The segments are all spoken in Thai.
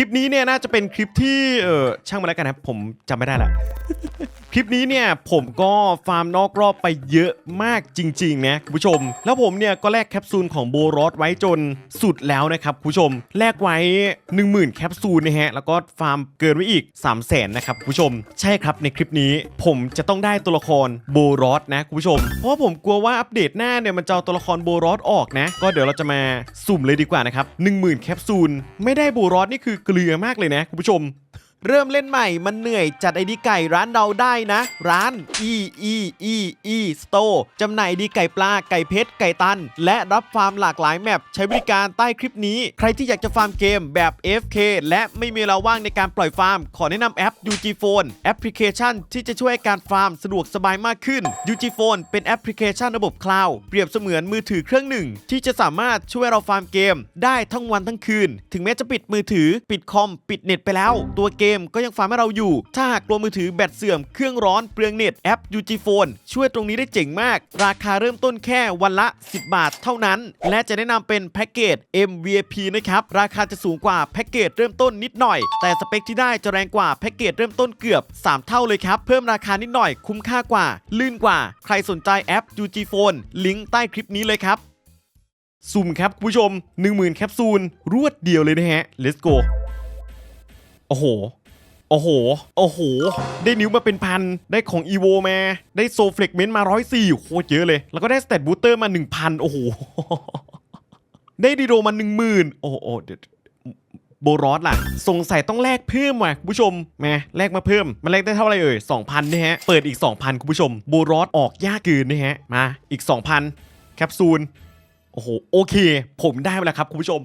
คลิปนี้เนี่ยน่าจะเป็นคลิปที่เออช่างมาแล้วกันนะครับผมจำไม่ได้ละ คลิปนี้เนี่ยผมก็ฟาร์มนอกรอบไปเยอะมากจริงๆนะคุณผู้ชม แล้วผมเนี่ยก็แลกแคปซูลของโบรอสไว้จนสุดแล้วนะครับคุณผู้ชมแลกไว้ 10,000 แคปซูลนะฮะแล้วก็ฟาร์มเกินไว้อีก 3 0 0 0 0นนะครับคุณผู้ชม ใช่ครับในคลิปนี้ผมจะต้องได้ตัวละครโบรอสนะคุณผู้ชม เพราะผมกลัวว่าอัปเดตหน้าเนี่ยมันจะเอาตัวละครโบรอสออกนะ ก็เดี๋ยวเราจะมาสุ่มเลยดีกว่านะครับ10,000 แคปซูลไม่ได้โบรอสนี่คือเกลือมากเลยนะคุณผู้ชม เริ่มเล่นใหม่มันเหนื่อยจัดไอดีไก่ร้านเราได้นะ ร้าน e e e e store จำหน่ายไอดีไก่ปลาไก่เพชรไก่ตัน และรับฟาร์มหลากหลายแมปใช้บริการใต้คลิปนี้ ใครที่อยากจะฟาร์มเกมแบบ F K และไม่มีเวลาว่างในการปล่อยฟาร์ม ขอแนะนำแอป UG Phone แอปพลิเคชันที่จะช่วยให้การฟาร์มสะดวกสบายมากขึ้น UG Phone เป็นแอปพลิเคชันระบบคลาวด์เปรียบเสมือนมือถือเครื่องหนึ่ง ที่จะสามารถช่วยเราฟาร์มเกม ได้ทั้งวันทั้งคืน ถึงแม้จะปิดมือถือ ปิดคอมปิดเน็ตไปแล้วตัวเกมก็ยังฟาร์มให้เราอยู่ ถ้าหากกลัวมือถือแบตเสื่อมเครื่องร้อนเปลืองเน็ตแอป UG Phone ช่วยตรงนี้ได้เจ๋งมาก ราคาเริ่มต้นแค่วันละ 10 บาทเท่านั้น และจะแนะนำเป็นแพ็กเกจ MVP นะครับ ราคาจะสูงกว่าแพ็กเกจเริ่มต้นนิดหน่อย แต่สเปคที่ได้จะแรงกว่าแพ็กเกจเริ่มต้นเกือบ 3 เท่าเลยครับ เพิ่มราคานิดหน่อยคุ้มค่ากว่า ลื่นกว่า ใครสนใจแอป UG Phone ลิงก์ใต้คลิปนี้เลยครับสุ่มครับคุณผู้ชม 10,000 แคปซูล รวดเดียวเลยนะฮะ let's go โอ้โห โอ้โห โอ้โห ได้นิ้วมาเป็นพัน ได้ของ e v o มา ได้โซเฟล็กเมนต์มา104โคตรเยอะเลย แล้วก็ได้สเตตบูสเตอร์มา1,000โอ้โห ได้ดีโดมา10,000โอ้โหเดี๋ยวโบรอสล่ะ สงสัยต้องแลกเพิ่มว่ะคุณผู้ชมมาแลกมาเพิ่ม มันแลกได้เท่าไหร่เอ่ย2,000นะฮะ เปิดอีก 2,000 คุณผู้ชม โบรอสออกยากเกินนะฮะ มาอีก 2,000 แคปซูล โอ้โห โอเค ผมได้มาแล้วครับคุณผู้ชม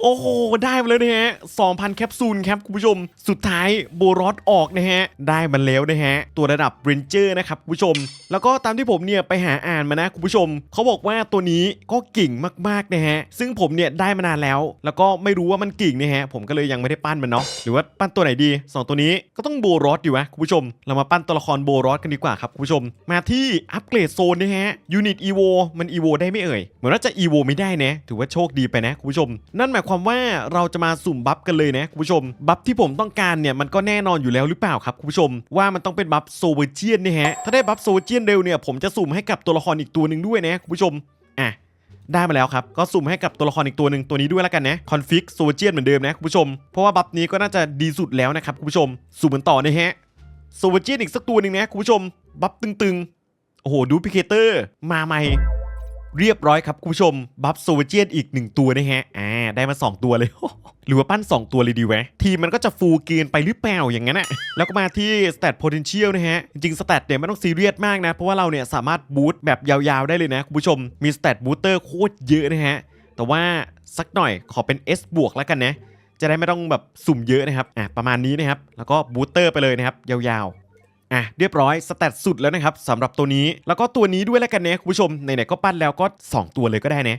โอ้โห ได้มาแล้วนะฮะ 2,000 แคปซูลครับคุณผู้ชม สุดท้ายโบรอสออกนะฮะ ได้มาแล้วนะฮะ ตัวระดับเรนเจอร์นะครับคุณผู้ชม แล้วก็ตามที่ผมเนี่ยไปหาอ่านมานะคุณผู้ชม เขาบอกว่าตัวนี้ก็เก่งมากๆนะฮะ ซึ่งผมเนี่ยได้มานานแล้ว แล้วก็ไม่รู้ว่ามันเก่งนะฮะ ผมก็เลยยังไม่ได้ปั้นมันเนาะ หรือว่าปั้นตัวไหนดี 2 ตัวนี้ก็ต้องโบรอสอยู่วะคุณผู้ชม เรามาปั้นตัวละครโบรอสกันดีกว่าครับคุณผู้ชม มาที่อัปเกรดโซนนะฮะ ยูนิตอีโวมันอีโวได้ไม่เอ่ย เหมือนว่าจะอีโวไม่ได้นะ ถือว่าโชคดีไปนะคุณผู้ชม นั่นหมายความว่าเราจะมาสุ่มบัฟกันเลยนะคุณผู้ชม บัฟที่ผมต้องการเนี่ยมันก็แน่นอนอยู่แล้วหรือเปล่าครับคุณผู้ชม ว่ามันต้องเป็นบัฟโซเวเจียนนะฮะถ้าได้บัฟโซเวเจียนเร็วเนี่ยผมจะสุ่มให้กับตัวละครอีกตัวหนึ่งด้วยนะคุณผู้ชมอะได้มาแล้วครับ ก็สุ่มให้กับตัวละครอีกตัวหนึ่งตัวนี้ด้วยแล้วกันนะคอนฟิกโซเวเจียนเหมือนเดิมนะคุณผู้ชม เพราะว่าบัฟนี้ก็น่าจะดีสุดแล้วนะครับคุณผู้ชม สุ่มกันต่อนะฮะโซเจียนอีกสักตัวหนึ่งนะคุณผู้ชม บัฟตึงๆโอ้โหดูพิเคเตอร์มาใหม่ เรียบร้อยครับคุณผู้ชม บัฟโซเจียนอีกหนึ่งตัวนะฮะ อ่า ได้มา 2 ตัวเลย หรือว่าปั้น 2 ตัวเลยดีวะ ทีมันก็จะฟูเกินไปหรือเปล่าอย่างนั้นอะแล้วก็มาที่ stat potential นะฮะ จริงๆ stat เนี่ยไม่ต้องซีเรียสมากนะ เพราะว่าเราเนี่ยสามารถบูตแบบยาวๆได้เลยนะคุณผู้ชม มี stat booster โคตรเยอะนะฮะ แต่ว่าสักหน่อยขอเป็น S บวกแล้วกันนะจะได้ไม่ต้องแบบสุ่มเยอะนะครับ อะประมาณนี้นะครับ แล้วก็บูสเตอร์ไปเลยนะครับ ยาว อะเรียบร้อยสแตทสุดแล้วนะครับสำหรับตัวนี้แล้วก็ตัวนี้ด้วยแล้วกันนะคุณผู้ชมไหนๆก็ปั้นแล้วก็ 2 ตัวเลยก็ได้นะ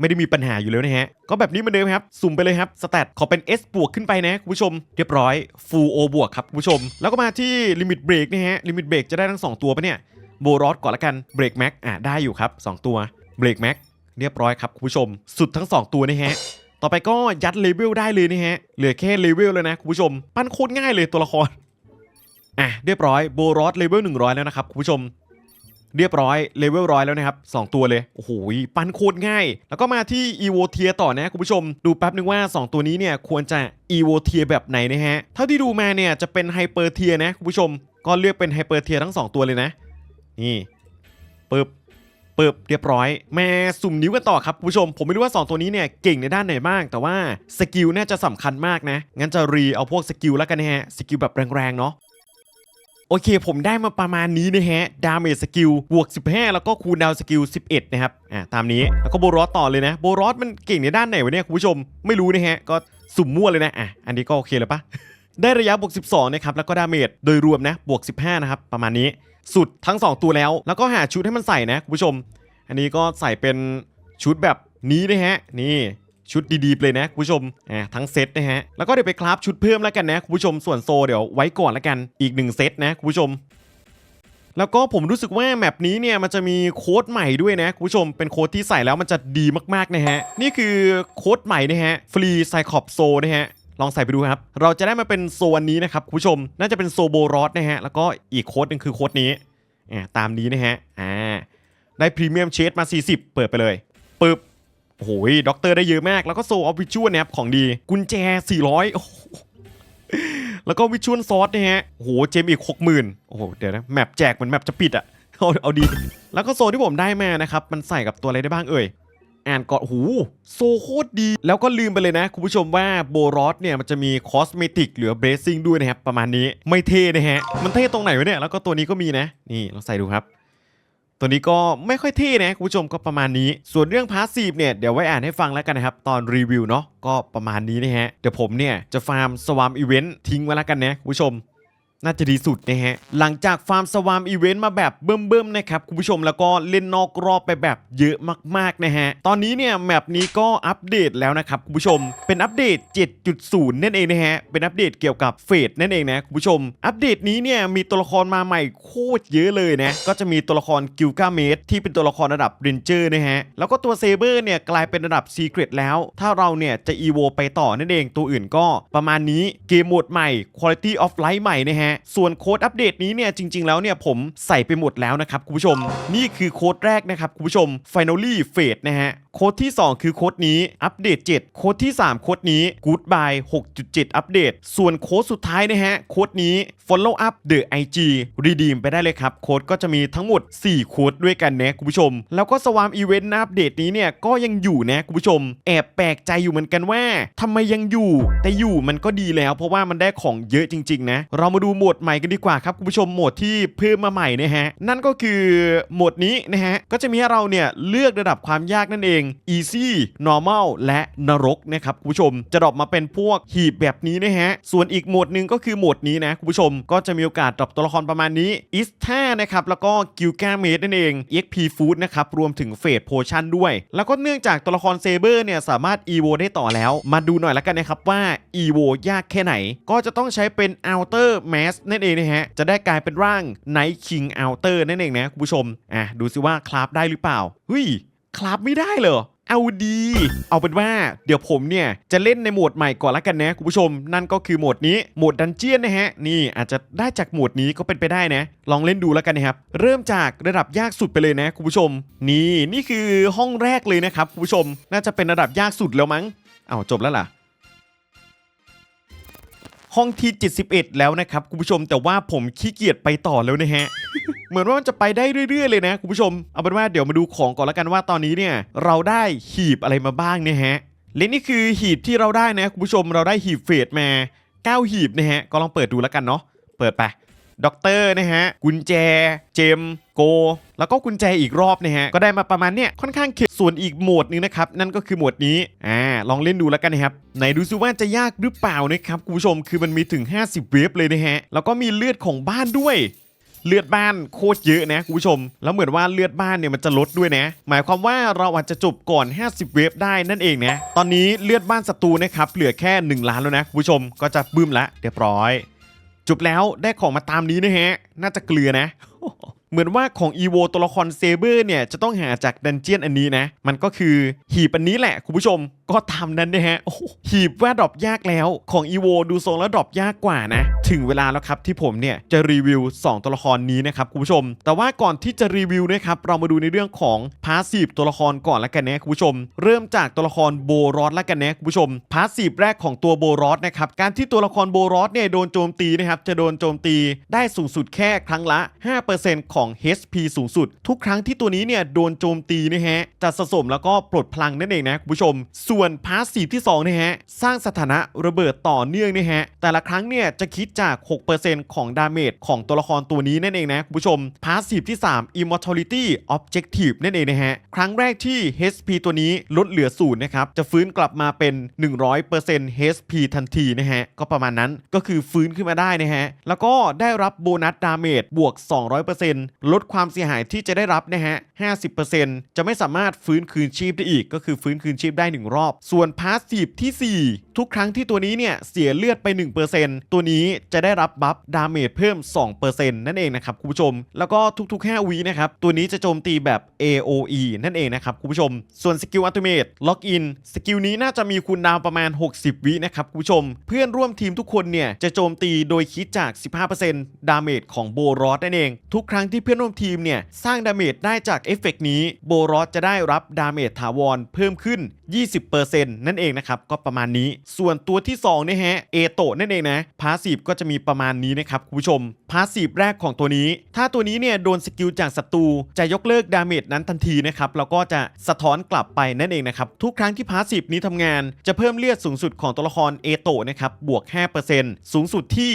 ไม่ได้มีปัญหาอยู่แล้วนะฮะ ก็แบบนี้เหมือนเดิมครับ สุ่มไปเลยครับ สแตทขอเป็น S บวกขึ้นไปนะคุณผู้ชม เรียบร้อย Full O บวกครับคุณผู้ชม แล้วก็มาที่ลิมิตเบรกนะฮะ ลิมิตเบรกจะได้ทั้ง 2 ตัวปะเนี่ย โบรอสก่อนละกัน เบรกแม็กอะได้อยู่ครับ 2 ตัว เบรกแม็กเรียบร้อยครับคุณผู้ชม สุดทั้ง 2 ตัวนะฮะ ต่อไปก็ยัดเลเวลได้เลยนะฮะ เหลือแค่เลเวลแล้วนะคุณผู้ชม ปั้นโคตรง่ายเลยตัวละคร อะเรียบร้อยโบรอสเลเวล100แล้วนะครับคุณผู้ชม เรียบร้อยเลเวลร้อยแล้วนะครับ2ตัวเลย โอ้โหปั้นโคตรง่าย แล้วก็มาที่ e v o เทียต่อนะคุณผู้ชม ดูแป๊บนึงว่า 2 ตัวนี้เนี่ยควรจะ e v o เทียแบบไหนนะฮะเท่าที่ดูมาเนี่ยจะเป็นไฮเปอร์เทียนะคุณผู้ชม ก็เลือกเป็นไฮเปอร์เทียทั้ง 2 ตัวเลยนะ นี่ปึ๊บปึ๊บเรียบร้อยแม่สุ่มนิ้วกันต่อครับคุณผู้ชม ผมไม่รู้ว่า 2 ตัวนี้เนี่ยเก่งในด้านไหนบ้าง แต่ว่าสกิลน่าจะสำคัญมากนะ งั้นจะรีเอาพวกสกิลแล้วกันนะฮะ สกิลแบบแรงๆเนาะ โอเคผมได้มาประมาณนี้นะฮะ ดาเมจสกิลบวก 15 แล้วก็คูลดาวสกิล 11 นะครับ อ่าตามนี้ แล้วก็โบรอสต่อเลยนะ โบรอสมันเก่งในด้านไหนวะเนี่ยคุณผู้ชม ไม่รู้นะฮะ ก็สุ่มมั่วเลยนะ อะ อันนี้ก็โอเคแล้วปะได้ระยะบวก 12 นะครับ แล้วก็ดาเมจโดยรวมนะ บวก 15 นะครับ ประมาณนี้ สุดทั้ง 2 ตัวแล้ว แล้วก็หาชุดให้มันใส่นะคุณผู้ชม อันนี้ก็ใส่เป็นชุดแบบนี้นะฮะ นี่ ชุดดีๆเลยนะคุณผู้ชมอ่าทั้งเซตนะฮะแล้วก็เดี๋ยวไปคราฟชุดเพิ่มแล้วกันนะคุณผู้ชมส่วนโซเดี๋ยวไว้ก่อนแล้วกันอีกหนึ่งเซตนะคุณผู้ชมแล้วก็ผมรู้สึกว่าแมปนี้เนี่ยมันจะมีโค้ดใหม่ด้วยนะคุณผู้ชมเป็นโค้ดที่ใส่แล้วมันจะดีมากๆนะฮะ นี่คือโค้ดใหม่นะฮะฟรีไซคอปโซนะฮะลองใส่ไปดูครับ เราจะได้มาเป็นโซนนี้นะครับคุณผู้ชม น่าจะเป็นโซโบรอสนะฮะ แล้วก็อีกโค้ดหนึงคือโค้ดนี้อ่าตามนี้นะฮะอ่าได้พรีเมียมเชดมา 40 เปิดไปเลยปึ๊บ โอ้โหด็อกเตอร์ได้เยอะมาก แล้วก็โซออฟวิชวลนะครับของดี กุญแจ 400โอ้แล้วก็วิชวลซอสนะฮะโอ้โหเจมอีก 60,000โอ้โหเดี๋ยวนะแมปแจกเหมือนแมปจะปิดอะเอาเอาดี แล้วก็โซที่ผมได้มานะครับ มันใส่กับตัวอะไรได้บ้างเอ่ยอ่านก่อนโอ้โหโซโคตรดี แล้วก็ลืมไปเลยนะ คุณผู้ชมว่าโบรอสเนี่ยมันจะมีคอสเมติกหรือเบรซิ่งด้วยนะครับ ประมาณนี้ไม่เท่นะฮะ มันเท่ตรงไหนวะเนี่ย แล้วก็ตัวนี้ก็มีนะ นี่ลองใส่ดูครับ ตัวนี้ก็ไม่ค่อยเท่นะคุณผู้ชมก็ประมาณนี้ ส่วนเรื่องพาสซีฟเนี่ยเดี๋ยวไว้อ่านให้ฟังแล้วกันนะครับ ตอนรีวิวเนาะก็ประมาณนี้นะฮะ เดี๋ยวผมเนี่ยจะฟาร์มสวามอีเวนต์ทิ้งไว้แล้วกันนะคุณผู้ชม น่าจะดีสุดนะฮะ หลังจากฟาร์มสวามอีเวนต์มาแบบเบิ่มๆนะครับคุณผู้ชมแล้วก็เล่นนอกรอบไปแบบเยอะมากๆนะฮะ ตอนนี้เนี่ยแมปนี้ก็อัปเดตแล้วนะครับคุณผู้ชม เป็นอัปเดต 7.0 นั่นเองนะฮะ เป็นอัปเดตเกี่ยวกับเฟสนั่นเองนะคุณผู้ชม อัปเดตนี้เนี่ยมีตัวละครมาใหม่โคตรเยอะเลยนะ ก็จะมีตัวละครกิลกาเมสที่เป็นตัวละครระดับเรนเจอร์นะฮะ แล้วก็ตัวเซเบอร์เนี่ยกลายเป็นระดับซีเครตแล้ว ถ้าเราเนี่ยจะอีโวไปต่อนั่นเอง ตัวอื่นก็ประมาณนี้ เกมโหมดใหม่ Quality of Life ใหม่นะฮะส่วนโค้ดอัปเดตนี้เนี่ยจริง ๆ แล้วเนี่ยผมใส่ไปหมดแล้วนะครับคุณผู้ชม นี่คือโค้ดแรกนะครับคุณผู้ชม Finally fade นะฮะโค้ดที่ 2 คือโค้ดนี้อัปเดต 7 โค้ดที่ 3 โค้ดนี้ Goodbye 6.7 อัปเดต ส่วนโค้ดสุดท้ายนะฮะ โค้ดนี้ Follow up the IG Redeem ไปได้เลยครับ โค้ดก็จะมีทั้งหมด 4 โค้ดด้วยกันนะคุณผู้ชม แล้วก็สวามอีเวนต์นะอัปเดตนี้เนี่ยก็ยังอยู่นะคุณผู้ชม แอบแปลกใจอยู่เหมือนกันว่าทำไมยังอยู่ แต่อยู่มันก็ดีแล้ว เพราะว่ามันได้ของเยอะจริง ๆ นะ เรามาดูโหมดใหม่กันดีกว่าครับคุณผู้ชมโหมดที่เพิ่มมาใหม่นะฮะนั่นก็คือโหมดนี้นะฮะก็จะมีให้เราเนี่ยเลือกระดับความยากนั่นเอง easy normal และนรกนะครับคุณผู้ชม จะดรอปมาเป็นพวกหีบแบบนี้นะฮะ ส่วนอีกโหมดหนึ่งก็คือโหมดนี้นะคุณผู้ชม ก็จะมีโอกาสดรอปตัวละครประมาณนี้ i s t a นะครับแล้วก็กิลกาเมดนั่นเอง exp food นะครับรวมถึงเฟดโพชั่นด้วย แล้วก็เนื่องจากตัวละครเซเบอร์เนี่ยสามารถ evo ได้ต่อแล้ว มาดูหน่อยละกันนะครับว่า evo ยากแค่ไหน ก็จะต้องใช้เป็น outer mask นั่นเองนะฮะจะได้กลายเป็นร่าง night king outer นั่นเองนะคุณผู้ชมอะดูซิว่าคราฟได้หรือเปล่าเฮ้ย คราฟไม่ได้เหรอเอาดี เอาเป็นว่าเดี๋ยวผมเนี่ย จะเล่นในโหมดใหม่ก่อนละกันนะคุณผู้ชม นั่นก็คือโหมดนี้โหมดดันเจียนนะฮะ นี่อาจจะได้จากโหมดนี้ก็เป็นไปได้นะ ลองเล่นดูแล้วกันนะครับ เริ่มจากระดับยากสุดไปเลยนะคุณผู้ชม นี่นี่คือห้องแรกเลยนะครับคุณผู้ชม น่าจะเป็นระดับยากสุดแล้วมั้งเอาจบแล้วล่ะห้องที่ 71 แล้วนะครับคุณผู้ชมแต่ว่าผมขี้เกียจไปต่อแล้วนะฮะ เหมือนว่ามันจะไปได้เรื่อยๆเลยนะคุณผู้ชมเอาเป็นว่าเดี๋ยวมาดูของก่อนละกันว่าตอนนี้เนี่ยเราได้หีบอะไรมาบ้างเนี่ยฮะและนี่คือหีบที่เราได้นะคุณผู้ชมเราได้หีบเฟสมา9หีบนะฮะก็ลองเปิดดูแล้วกันเนาะเปิดไปด็อกเตอร์นะฮะกุญแจ เจมโก แล้วก็กุญแจอีกรอบนะฮะก็ได้มาประมาณเนี้ยค่อนข้างเข็ดส่วนอีกโหมดนึงนะครับนั่นก็คือโหมดนี้อ่าลองเล่นดูแล้วกันนะครับไหนดูซิว่าจะยากหรือเปล่านะครับคุณผู้ชมคือมันมีถึง 50 เวฟเลยนะฮะแล้วก็มีเลือดของบ้านด้วย เลือดบ้านโคตรเยอะนะคุณผู้ชม แล้วเหมือนว่าเลือดบ้านเนี่ยมันจะลดด้วยนะ หมายความว่าเราอาจจะจบก่อน 50 เวฟได้นั่นเองนะ ตอนนี้เลือดบ้านศัตรูนะครับเหลือแค่ 1 ล้านแล้วนะคุณผู้ชม ก็จะบึ้มละเรียบร้อย จบแล้วได้ของมาตามนี้นะฮะ น่าจะเกลือนะ เหมือนว่าของ EVO ตัวละครเซเบอร์เนี่ยจะต้องหาจากดันเจียนอันนี้นะ มันก็คือหีบอันนี้แหละ คุณผู้ชมก็ตามนั้นนะฮะหีบว่าดรอปยากแล้วของ EVO ดูทรงแล้วดรอปยากกว่านะ ถึงเวลาแล้วครับที่ผมเนี่ยจะรีวิว 2 ตัวละครนี้นะครับคุณผู้ชม แต่ว่าก่อนที่จะรีวิวนะครับเรามาดูในเรื่องของพาสซีฟตัวละครก่อนละกันนะคุณผู้ชม เริ่มจากตัวละครโบรอสละกันนะคุณผู้ชมพาสซีฟแรกของตัวโบรอสนะครับการที่ตัวละครโบรอสเนี่ยโดนโจมตีนะครับจะโดนโจมตีได้สูงสุดแค่ครั้งละ 5%ของสอง HP สูงสุด ทุกครั้งที่ตัวนี้เนี่ยโดนโจมตีนะฮะจะสะสมแล้วก็ปลดพลังนั่นเองนะคุณผู้ชม ส่วนพาสซีฟที่2นะฮะสร้างสถานะระเบิดต่อเนื่องนะฮะแต่ละครั้งเนี่ยจะคิดจาก 6%ของดาเมจของตัวละครตัวนี้นั่นเองนะคุณผู้ชมพาสซีฟที่ 3 Immortality Objective นั่นเองนะฮะครั้งแรกที่ HP ตัวนี้ลดเหลือศูนย์นะครับจะฟื้นกลับมาเป็น 100% HP ทันทีนะฮะก็ประมาณนั้นก็คือฟื้นขึ้นมาได้นะฮะแล้วก็ได้รับโบนัสดาเมจบวก 200%ลดความเสียหายที่จะได้รับนะฮะ 50%จะไม่สามารถฟื้นคืนชีพได้อีก ก็คือฟื้นคืนชีพได้ 1รอบอบ ส่วนพาสซีฟที่ 4 ทุกครั้งที่ตัวนี้เนี่ยเสียเลือดไป 1%ตัวนี้จะได้รับบัฟดาเมจเพิ่ม 2%นั่นเองนะครับคุณผู้ชม แล้วก็ทุก ๆ 5วินะครับตัวนี้จะโจมตีแบบ AOE นั่นเองนะครับคุณผู้ชม ส่วนสกิลอัติเมทล็อกอินสกิลนี้น่าจะมีคูลดาวประมาณ 60 วินะครับคุณผู้ชม เพื่อนร่วมทีมทุกคนเนี่ยจะโจมตีโดยคิดจาก 15%ดาเมจของโบรอสนั่นเอง ทุกครั้งที่เพื่อนร่วมทีมเนี่ยสร้างดาเมจได้จากเอฟเฟกต์นี้โบรอสจะได้รับดาเมจถาวรเพิ่มขึ้น 20%นั่นเองนะครับก็ประมาณนี้ ส่วนตัวที่2นะฮะเอโตนั่นเองนะพาสีฟก็จะมีประมาณนี้นะครับคุณผู้ชมพาสีฟแรกของตัวนี้ ถ้าตัวนี้เนี่ยโดนสกิลจากศัตรูจะยกเลิกดาเมจนั้นทันทีนะครับแล้วก็จะสะท้อนกลับไปนั่นเองนะครับทุกครั้งที่พาสีฟนี้ทำงาน จะเพิ่มเลือดสูงสุดของตัวละครเอโตนะครับบวก 5%สูงสุดที่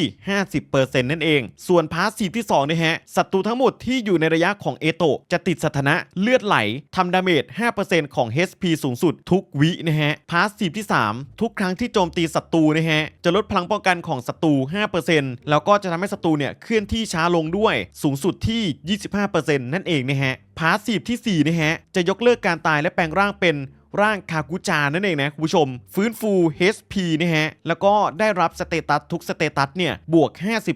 50%นั่นเอง ส่วนพาสีฟที่2นะฮะศัตรูทั้งหมดที่อยู่ในระยะของเอโตจะติดสถานะ เลือดไหลทำดาเมจ 5%ของ HP สูงสุดทุกวินะฮะ พาสซีฟที่ 3 ทุกครั้งที่โจมตีศัตรูนะฮะ จะลดพลังป้องกันของศัตรู 5%แล้วก็จะทำให้ศัตรูเนี่ยเคลื่อนที่ช้าลงด้วยสูงสุดที่ 25%นั่นเองนะฮะ พาสซีฟที่4นะฮะ จะยกเลิกการตายและแปลงร่างเป็น ร่างคากุจานั่นเองนะคุณผู้ชม ฟื้นฟู HP นะฮะ แล้วก็ได้รับสเตตัสทุกสเตตัสเนี่ยบวก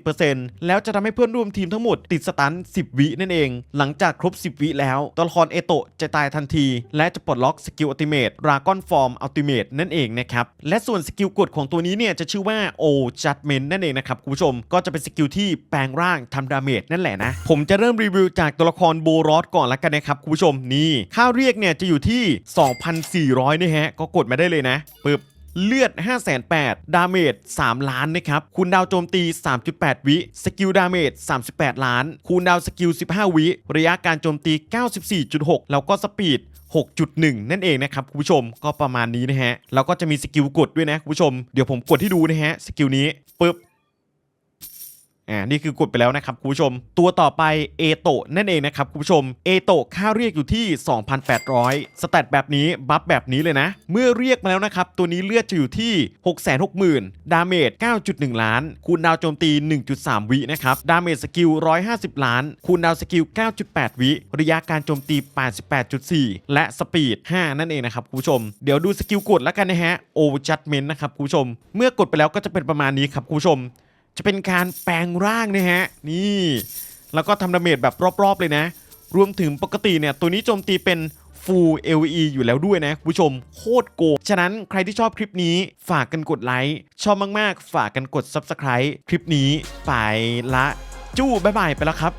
50%แล้วจะทำให้เพื่อนร่วมทีมทั้งหมดติดสตัน 10 วินั่นเอง หลังจากครบ 10 วิแล้ว ตัวละครเอโตะจะตายทันที และจะปลดล็อกสกิลอัลติเมทรากอนฟอร์มอัลติเมทนั่นเองนะครับ และส่วนสกิลกดของตัวนี้เนี่ยจะชื่อว่า O Judgment นั่นเองนะครับคุณผู้ชมก็จะเป็นสกิลที่แปลงร่างทำดาเมจนั่นแหละนะผมจะเริ่มรีวิวจากตัวละครโบรอสก่อนละกันนะครับคุณผู้ชมนี่ค่าเรียกเนี่ยจะอยู่ที่400นะฮะ ก็กดมาได้เลยนะปึ๊บเลือด 5 8 0 0 0ดาเมจ 3 ล้านนะครับ คูณดาวโจมตี 3.8 วิ สกิลดาเมจ 38 ล้าน คูณดาวสกิล 15 วิ ระยะการโจมตี 94.6 แล้วก็สปีด 6.1 นั่นเองนะครับคุณผู้ชม ก็ประมาณนี้นะฮะ แล้วก็จะมีสกิลกดด้วยนะคุณผู้ชม เดี๋ยวผมกดให้ดูนะฮะ สกิลนี้ปึ๊บ อ่านี่คือกดไปแล้วนะครับคุณผู้ชม ตัวต่อไปเอโตนั่นเองนะครับคุณผู้ชมเอโตค่าเรียกอยู่ที่ 2,800 สแตทแบบนี้บัฟแบบนี้เลยนะ เมื่อเรียกมาแล้วนะครับ ตัวนี้เลือดจะอยู่ที่ 660,000 ดาเมจ 9.1 ล้าน คูณดาวโจมตี 1.3 วินะครับ ดาเมจสกิล 150 ล้าน คูณดาวสกิล 9.8 วิ ระยะการโจมตี 88.4 และสปีด 5 นั่นเองนะครับคุณผู้ชม เดี๋ยวดูสกิลกดแล้วกันนะฮะโอจัดเมนนะครับคุณผู้ชม เมื่อกดไปแล้วก็จะเป็นประมาณนี้ครับคุณผู้ชม จะเป็นการแปลงร่างนะฮะ นี่ แล้วก็ทำดาเมจแบบรอบๆเลยนะ รวมถึงปกติเนี่ย ตัวนี้โจมตีเป็น Full LE อยู่แล้วด้วยนะคุณผู้ชมโคตรโกงฉะนั้นใครที่ชอบคลิปนี้ฝากกันกดไลค์ชอบมากๆ ฝากกันกด Subscribe คลิปนี้ไปละ จู้บ๊ายบายไปแล้วครับ